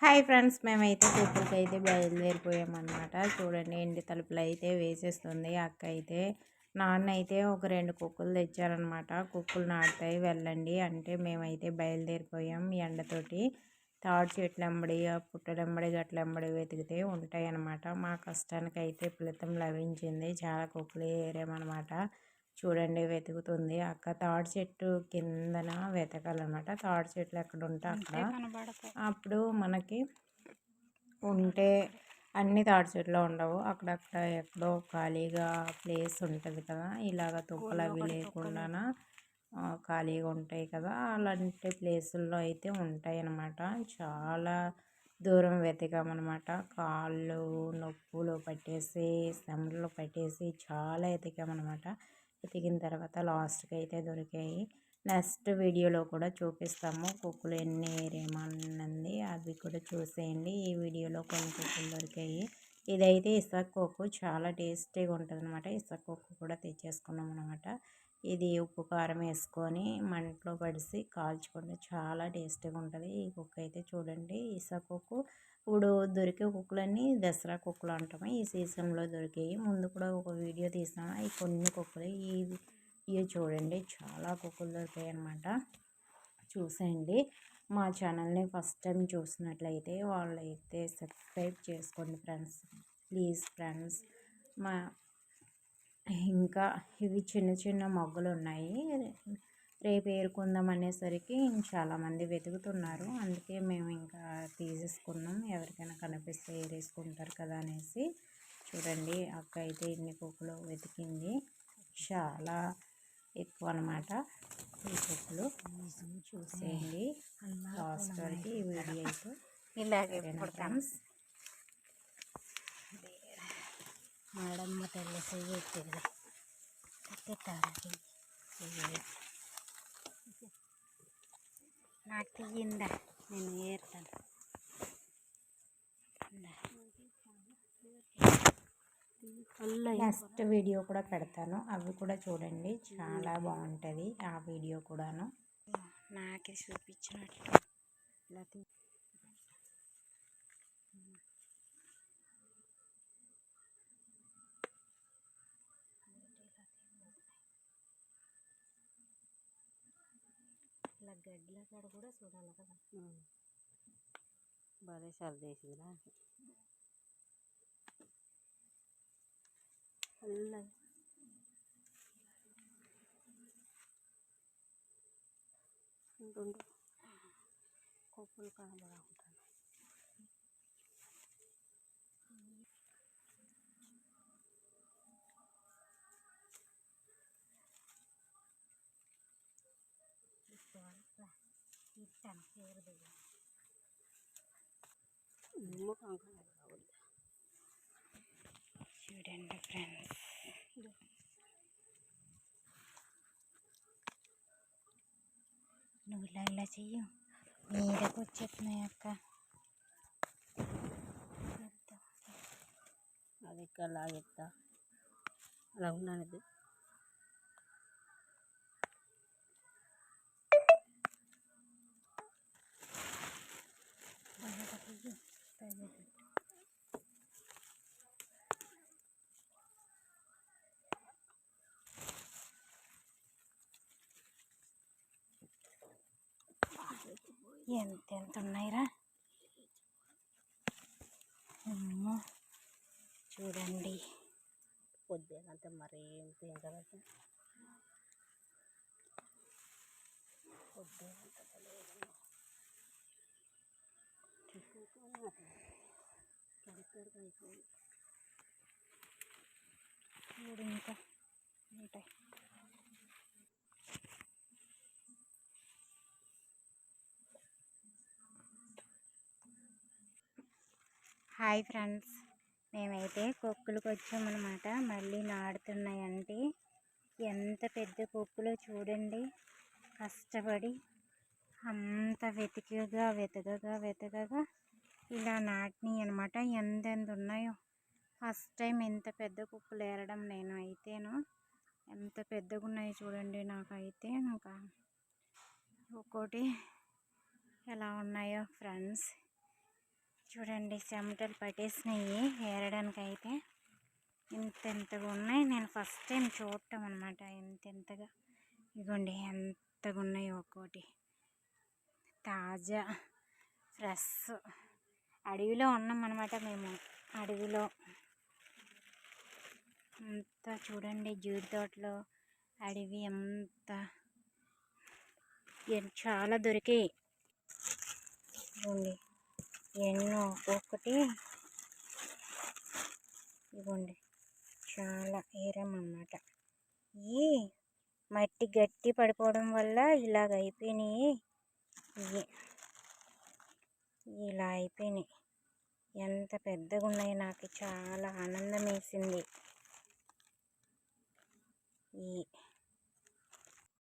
Hi friends మేమైతే కుక్కలకి అయితే బయలుదేరిపోయామన్నమాట. చూడండి ఎండి తలుపులు అయితే వేసేస్తుంది. అక్క అయితే నాన్న అయితే ఒక రెండు కుక్కలు తెచ్చారనమాట కుక్కలు నాటుతాయి వెళ్ళండి అంటే మేమైతే బయలుదేరిపోయాం. ఎండతోటి తాడు చెట్లు ఎంబడి గట్ల గట్లెంబడి వెతికితే ఉంటాయి అన్నమాట మా కష్టానికి అయితే ఫలితం లభించింది. చాలా కుక్కలు ఏరామన్నమాట. చూడండి వెతుకుతుంది. అక్క తాడు చెట్టు కిందన వెతకాలన్నమాట. తాడు చెట్లు ఎక్కడ ఉంటే అక్కడ అప్పుడు మనకి ఉంటే అన్ని తాడి చెట్లు ఉండవు. అక్కడక్కడ ఎక్కడో ఖాళీగా ప్లేస్ ఉంటుంది కదా. ఇలాగ తుప్పలు అవి లేకుండా ఖాళీగా ఉంటాయి కదా. అలాంటి ప్లేసుల్లో అయితే ఉంటాయి అన్నమాట చాలా దూరం వెతికామన్నమాట. కాళ్ళు నొప్పులు పట్టేసి సెమటలు పట్టేసి చాలా వెతికామన్నమాట. దిగిన తర్వాత లాస్ట్కి అయితే దొరికాయి. నెక్స్ట్ వీడియోలో కూడా చూపిస్తాము. కుక్కలు ఎన్ని ఏరేమన్నది అవి కూడా చూసేయండి. ఈ వీడియోలో కొన్ని కుక్కలు దొరికాయి. ఇదైతే ఇసక్ కొక్కు. చాలా టేస్టీగా ఉంటుంది అనమాట ఇసక్ కొక్కు కూడా తెచ్చేసుకున్నాం అనమాట ఇది ఉప్పు కారం వేసుకొని మంటలో పడిసి కాల్చుకుంటే చాలా టేస్టీగా ఉంటుంది. ఈ కుక్క అయితే చూడండి. ఇసక్ కుక్కు ఇప్పుడు దొరికే కుక్కలన్నీ దసరా కుక్కలు అంటాము. ఈ సీజన్లో దొరికాయి. ముందు కూడా ఒక వీడియో తీసాము ఈ కొన్ని కుక్కలు. ఇవి ఇవి చూడండి. చాలా కుక్కలు దొరికాయి అనమాట చూసేయండి. మా ఛానల్ని ఫస్ట్ టైం చూసినట్లయితే వాళ్ళైతే సబ్స్క్రైబ్ చేసుకోండి ఫ్రెండ్స్. Please friends. మా ఇంకా ఇవి చిన్న చిన్న మొగ్గలు ఉన్నాయి రేపు ఏరుకుందాం అనేసరికి చాలామంది వెతుకుతున్నారు. అందుకే మేము ఇంకా తీసేసుకున్నాం. ఎవరికైనా కనిపిస్తే ఏరేసుకుంటారు కదా అనేసి. చూడంండి అక్క అయితే ఇన్ని కుక్కలు వెతికింది. చాలా ఎక్కువ అనమాట ఈ కుక్కలు. చూసేయండి. లాస్ట్ వరకు ఈ వీడియో అయితే ఇలాగే ఫ్రెండ్స్? మేడమ్మ తల్లి చెయ్యి ఎత్తేది నాకు తీయిందా నేను ఏరుతాను. నెక్స్ట్ వీడియో కూడా పెడతాను. అవి కూడా చూడండి. చాలా బాగుంటుంది ఆ వీడియో కూడాను. నాకే చూపించినట్టు. గడ్డల కాడ కూడా చూడాలి కదా. బాగా సర్ది వేసిందిరా అల్ల ఉంటుండు కొప్పులు ఉంటాను ఇస్తాను ఎవరిది నిమ్మ కాంకాయ రావద్దు చూడండి ఫ్రెండ్స్. నువ్వు ఇలా ఇలా చెయ్యి మీదకు వచ్చేస్తున్నాయి అక్క అది ఇక్కడ లాగెత్తా అలా ఉన్నాను ఇది ఎంత ఎంత ఉన్నాయిరా అమ్మో చూడండి పొద్దునంటే మరి ఏం తిన తర్వాత పొద్దునంత చూడు ఇంకా ఉంటాయి హాయ్ ఫ్రెండ్స్. మేమైతే కుక్కలకు వచ్చామన్నమాట మళ్ళీ నాడుతున్నాయండి ఎంత పెద్ద కొక్కులో చూడండి. కష్టపడి అంత వెతికగా వెతకగా వెతకగా ఇలా నాటినాయి అనమాట ఎంతెంత ఉన్నాయో ఫస్ట్ టైం ఎంత పెద్ద కుక్కలు ఏరడం నేను అయితేను. ఎంత పెద్దగా ఉన్నాయి చూడండి నాకైతే ఇంకా. ఒక్కోటి ఎలా ఉన్నాయో ఫ్రెండ్స్. చూడండి చెమటలు పట్టేసినాయి ఏరడానికి అయితే ఇంత ఎంతగా ఉన్నాయి. నేను ఫస్ట్ టైం చూడటం అనమాట ఇంత ఎంతగా ఇదిగోండి ఎంతగా ఉన్నాయి ఒక్కోటి. తాజా ఫ్రెష్. అడవిలో ఉన్నాం అనమాట మేము. అడవిలో. అంతా చూడండి జూడి తోటలో. అడవి ఎంత చాలా దొరికాయి. ఇగోండి. ఎన్నో ఒక్కొక్కటి ఇవ్వండి చాలా ఏరామన్నమాట ఈ మట్టి గట్టి పడిపోవడం వల్ల ఇలాగ అయిపోయినాయి. ఇవి ఇలా అయిపోయినాయి. ఎంత పెద్దగా ఉన్నాయి నాకు చాలా ఆనందం వేసింది. ఈ